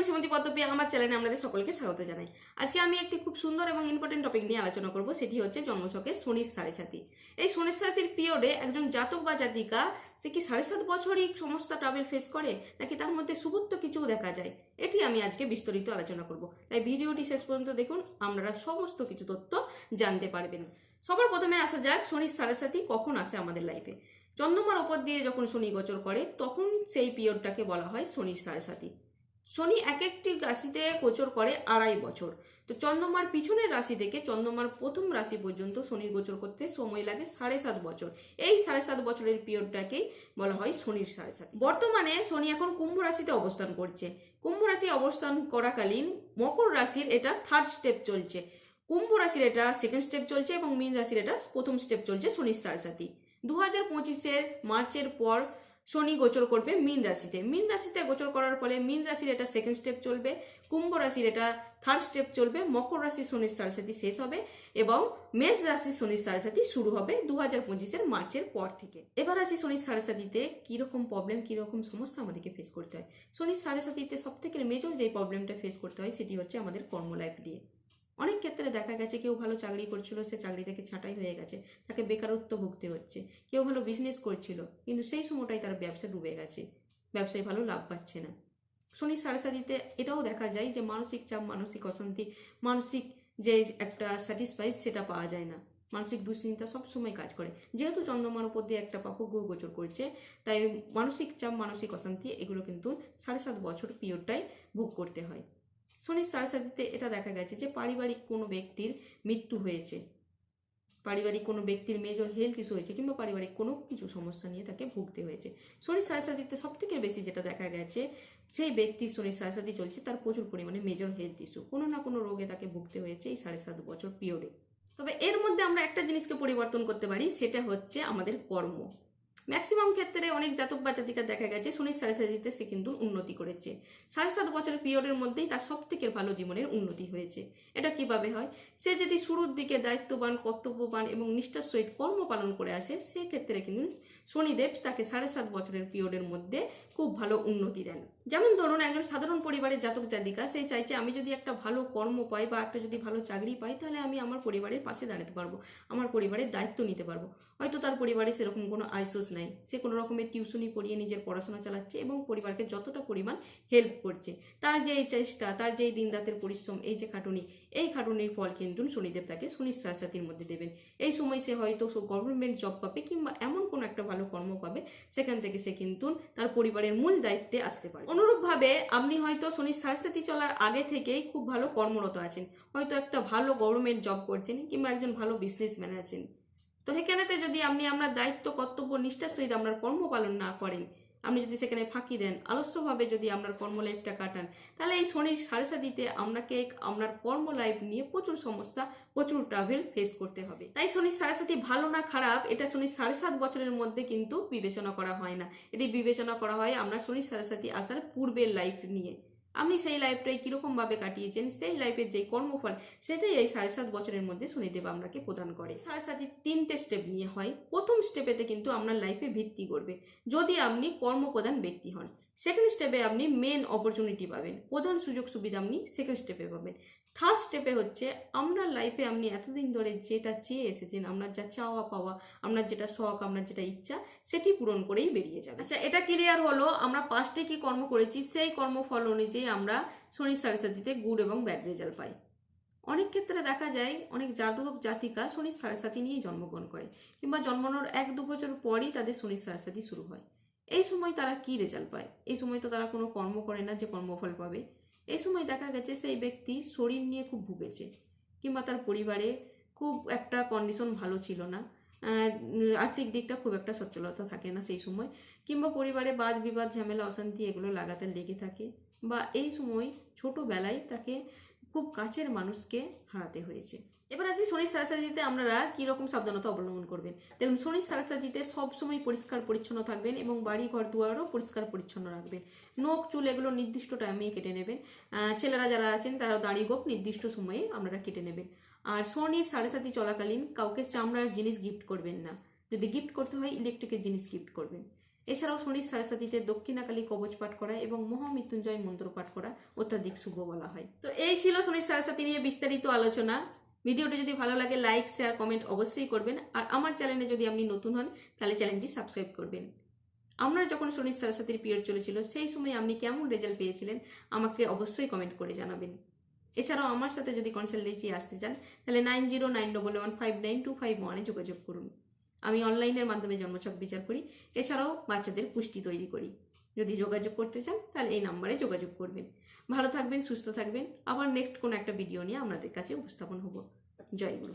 আমি শ্রীমতী পদ্মপ্রিয়া, আমার চ্যানেলে আপনাদের সকলকে স্বাগত জানাই। আজকে আমি একটি খুব সুন্দর এবং ইম্পর্টেন্ট টপিক নিয়ে আলোচনা করব, সেটি হচ্ছে জন্মছকে শনির সাড়ে সাথী এই শনির সাথীর পিরিয়ডে একজন জাতক বা জাতিকা, সে কি সাড়ে সাত বছরই সমস্যা ট্রাভেল ফেস করে, নাকি তার মধ্যে সুবুত্ব কিছুও দেখা যায়? এটি আমি আজকে বিস্তারিত আলোচনা করব। তাই ভিডিওটি শেষ পর্যন্ত দেখুন, আপনারা সমস্ত কিছু তথ্য জানতে পারবেন। সবার প্রথমে আসা যাক, শনির সাড়ে সাথী কখন আসে আমাদের লাইফে চন্দ্রমার ওপর দিয়ে যখন শনি গোচর করে, তখন সেই পিরিয়ডটাকে বলা হয় শনির সাড়ে সাথী শনি এক একটি রাশিতে গোচর করে আড়াই বছর। তো চন্দ্রমার পিছনের রাশি থেকে চন্দ্রমার প্রথম রাশি পর্যন্ত শনির গোচর করতে সময় লাগে সাড়ে সাত বছর। এই সাড়ে সাত বছরের পিরিয়ডটাকেই বলা হয় শনির সাড়ে সাত। বর্তমানে শনি এখন কুম্ভ রাশিতে অবস্থান করছে। কুম্ভ রাশি অবস্থান করাকালীন মকর রাশির এটা থার্ড স্টেপ চলছে। কুম্ভ রাশির এটা সেকেন্ড স্টেপ চলছে এবং মীন রাশির এটা প্রথম স্টেপ চলছে শনির সাড়ে সাথী দু হাজার পঁচিশের মার্চের পর শনি গোচর করবে মীন রাশিতে। মীন রাশিতে গোচর করার ফলে মীন রাশির এটা সেকেন্ড স্টেপ চলবে, কুম্ভ রাশির এটা থার্ড স্টেপ চলবে, মকর রাশি শনির সাড়ে শেষ হবে এবং মেষ রাশি শনির সাড়ে শুরু হবে দু হাজার পঁচিশের মার্চের পর থেকে। এবার আসি শনির সাড়ে সাথীতে কীরকম প্রবলেম কীরকম সমস্যা আমাদেরকে ফেস করতে হয়। শনির সাড়ে সাথীতে সব থেকে মেজর যে প্রবলেমটা ফেস করতে হয় সেটি হচ্ছে আমাদের কর্ম লাইফ নিয়ে। অনেক ক্ষেত্রে দেখা গেছে কেউ ভালো চাকরি করছিল, সে চাকরি থেকে ছাঁটাই হয়ে গেছে, তাকে বেকারত্ব ভুগতে হচ্ছে। কেউ ভালো বিজনেস করছিল, কিন্তু সেই সময়টাই তার ব্যবসা ডুবে গেছে। ব্যবসায় ভালো লাভ পাচ্ছে না। শনি সাড়ে এটাও দেখা যায় যে মানসিক চাপ, মানসিক অশান্তি, মানসিক যে একটা স্যাটিসফাইজ সেটা পাওয়া যায় না। মানসিক দুশ্চিন্তা সবসময় কাজ করে। যেহেতু চন্দ্রমার উপর দিয়ে একটা পাপ গ্রহ গোচর করছে, তাই মানসিক চাপ, মানসিক অশান্তি, এগুলো কিন্তু সাড়ে সাত বছর পিরিয়ডটাই ভোগ করতে হয়। শনির সাড়ে এটা দেখা গেছে যে পারিবারিক কোনো ব্যক্তির মৃত্যু হয়েছে। পারিবারিক কোনো ব্যক্তির মেজর হেলথ ইস্যু হয়েছে কিংবা পারিবারিক কোনো কিছু সমস্যা নিয়ে তাকে ভুগতে হয়েছে। শনির সাড়ে সাথীতে সব থেকে বেশি যেটা দেখা গেছে সেই ব্যক্তির শনির সাড়ে সাথী চলছে তার প্রচুর পরিমাণে মেজর হেলথ ইস্যু কোনো না কোনো রোগে তাকে ভুগতে হয়েছে এই সাড়ে সাত বছর পিরিয়ডে তবে এর মধ্যে আমরা একটা জিনিসকে পরিবর্তন করতে পারি, সেটা হচ্ছে আমাদের কর্ম। ম্যাক্সিমাম ক্ষেত্রে অনেক জাতক বা জাতিকা দেখা গেছে শনির সাড়ে সাথীতে সে কিন্তু উন্নতি করেছে। সাড়ে সাত বছরের পিরিয়ডের মধ্যেই তার সব থেকে ভালো জীবনের উন্নতি হয়েছে। এটা কীভাবে হয়? সে যদি শুরুর দিকে দায়িত্ববান, কর্তব্যবান এবং নিষ্ঠার সহিত কর্ম পালন করে আসে, সেক্ষেত্রে কিন্তু শনিদেব তাকে সাড়ে সাত বছরের পিরিয়ডের মধ্যে খুব ভালো উন্নতি দেন। যেমন ধরুন, একজন সাধারণ পরিবারের জাতক জাতিকা, সে চাইছে আমি যদি একটা ভালো কর্ম পাই বা একটা যদি ভালো চাকরি পাই, তাহলে আমি আমার পরিবারের পাশে দাঁড়াতে পারব, আমার পরিবারের দায়িত্ব নিতে পারব। হয়তো তার পরিবারে সেরকম কোনো আইসোস নাই। সে কোনো রকমের টিউশনি পড়িয়ে নিজের পড়াশোনা চালাচ্ছে এবং পরিবারকে যতটা পরিমাণ হেল্প করছে। তার যে এই চেষ্টা, তার যে দিন রাতের পরিশ্রম, এই যে খাটুনি, এই খাটুনির ফল কিন্তু শনিদেব তাকে শনির সাথীর মধ্যে দেবেন। এই সময় সে হয়তো গভর্নমেন্ট জব পাবে কিংবা এমন কোনো একটা ভালো কর্ম পাবে, সেখান থেকে সে কিন্তু তার পরিবারের মূল দায়িত্বে আসতে পারে অনুরূপভাবে আপনি হয়তো শনির সাথী চলার আগে থেকেই খুব ভালো কর্মরত আছেন। হয়তো একটা ভালো গভর্নমেন্ট জব করছেন কিংবা একজন ভালো বিজনেসম্যান আছেন। তো সেখানেতে যদি আপনি আপনার দায়িত্ব, কর্তব্য নিষ্ঠার সহিত আপনার কর্ম পালন না করেন, আপনি যদি সেখানে ফাঁকি দেন, আলস্যভাবে যদি আপনার কর্ম লাইফটা কাটান, তাহলে এই শনির সাড়ে সাথীতে আপনাকে আপনার কর্ম লাইফ নিয়ে প্রচুর সমস্যা, প্রচুর ট্রাভেল ফেস করতে হবে। তাই শনির সাড়ে সাথী ভালো না খারাপ, এটা শনির সাড়ে সাত বছরের মধ্যে কিন্তু বিবেচনা করা হয় না। এটি বিবেচনা করা হয় আমরা শনির সাড়ে সাথী আসার পূর্বের লাইফ নিয়ে। আপনি সেই লাইফটাই কীরকম ভাবে কাটিয়েছেন, সেই লাইফের যে কর্মফল, সেটাই এই সাড়ে সাত বছরের মধ্যে শনিদেব আপনাকে প্রদান করে। সাড়ে সাথে তিনটে স্টেপ নিয়ে হয়। প্রথম স্টেপেতে কিন্তু আপনার লাইফে ভিত্তি করবে। যদি আপনি কর্মপ্রধান ব্যক্তি হন সেকেন্ড স্টেপে আপনি মেন অপরচুনিটি পাবেন। প্রধান সুযোগ সুবিধা আপনি সেকেন্ড স্টেপে পাবেন। থার্ড স্টেপে হচ্ছে আপনার লাইফে আপনি এতদিন ধরে যেটা চেয়ে এসেছেন, আপনার যা চাওয়া পাওয়া, আপনার যেটা শখ, আপনার যেটা ইচ্ছা, সেটি পূরণ করেই বেরিয়ে যাবে। আচ্ছা এটা ক্লিয়ার হলো। আমরা পাঁচটে কি কর্ম করেছি? সেই কর্মফল অনুযায়ী আমরা শনির সাড়ে গুড এবং ব্যাড রেজাল্ট পাই। অনেক ক্ষেত্রে দেখা যায়, অনেক জাতক, জাতিকা শনির সাড়ে নিয়ে জন্মগ্রহণ করে কিংবা জন্মানোর এক দু বছর পরই তাদের শনির সাড়ে শুরু হয়। এই সময় তারা কি রেজাল্ট পায়? এই সময় তো তারা কোনো কর্ম করে না যে কর্মফল পাবে। এই সময় দেখা গেছে সেই ব্যক্তি শরীর নিয়ে খুব ভুগেছে কিংবা তার পরিবারে খুব একটা কন্ডিশন ভালো ছিল না। আর্থিক দিকটা খুব একটা সচ্ছলতা থাকে না সেই সময়। কিংবা পরিবারে বাদ বিবাদ, ঝামেলা, অশান্তি এগুলো লাগাতার লেগে থাকে। বা এই সময় ছোটোবেলায় তাকে খুব কাছের মানুষকে হারাতে হয়েছে। এবার আসি শনির সারাসাতিতে আপনারা কীরকম সাবধানতা অবলম্বন করবেন? দেখুন শনির সারাসাতিতে সবসময় পরিষ্কার পরিচ্ছন্ন থাকবেন এবং বাড়ি ঘর দুয়ারও পরিষ্কার পরিচ্ছন্ন রাখবেন। নখ, চুল এগুলো নির্দিষ্ট টাইমে কেটে নেবেন। ছেলেরা যারা আছেন, তারা দাড়ি গোপ নির্দিষ্ট সময়ে আপনারা কেটে নেবেন। আর শনির সাড়ে সাথী চলাকালীন কাউকে চামড়ার জিনিস গিফট করবেন না। যদি গিফট করতে হয় ইলেকট্রিকের জিনিস গিফট করবেন। এছাড়াও শনির সাতিতে দক্ষিণাকালী কবচ পাঠ করা এবং মহামৃত্যুঞ্জয় মন্ত্র পাঠ করা অত্যাধিক শুভ বলা হয়। তো এই ছিল শনির সাতি নিয়ে বিস্তারিত আলোচনা। ভিডিওটি যদি ভালো লাগে, লাইক শেয়ার কমেন্ট অবশ্যই করবেন। আর আমার চ্যানেলে যদি আপনি নতুন হন, তাহলে চ্যানেলটি সাবস্ক্রাইব করবেন। আপনার যখন শনির সরস্বতীর পিরিয়ড চলেছিল, সেই সময় আপনি কেমন রেজাল্ট পেয়েছিলেন, আমাকে অবশ্যই কমেন্ট করে জানাবেন। এছাড়াও আমার সাথে যদি কনসালটেন্সি আসতে চান, তাহলে nine zero nine double one five nine two five ওয়ানে যোগাযোগ করুন। আমি অনলাইনের মাধ্যমে জন্মছক বিচার করি। এছাড়াও বাচ্চাদের পুষ্টি তৈরি করি। যদি যোগাযোগ করতে চান, তাহলে এই নাম্বারে যোগাযোগ করবেন। ভালো থাকবেন, সুস্থ থাকবেন। আবার নেক্সট কোনো একটা ভিডিও নিয়ে আপনাদের কাছে উপস্থাপন হব। জয় গুরু।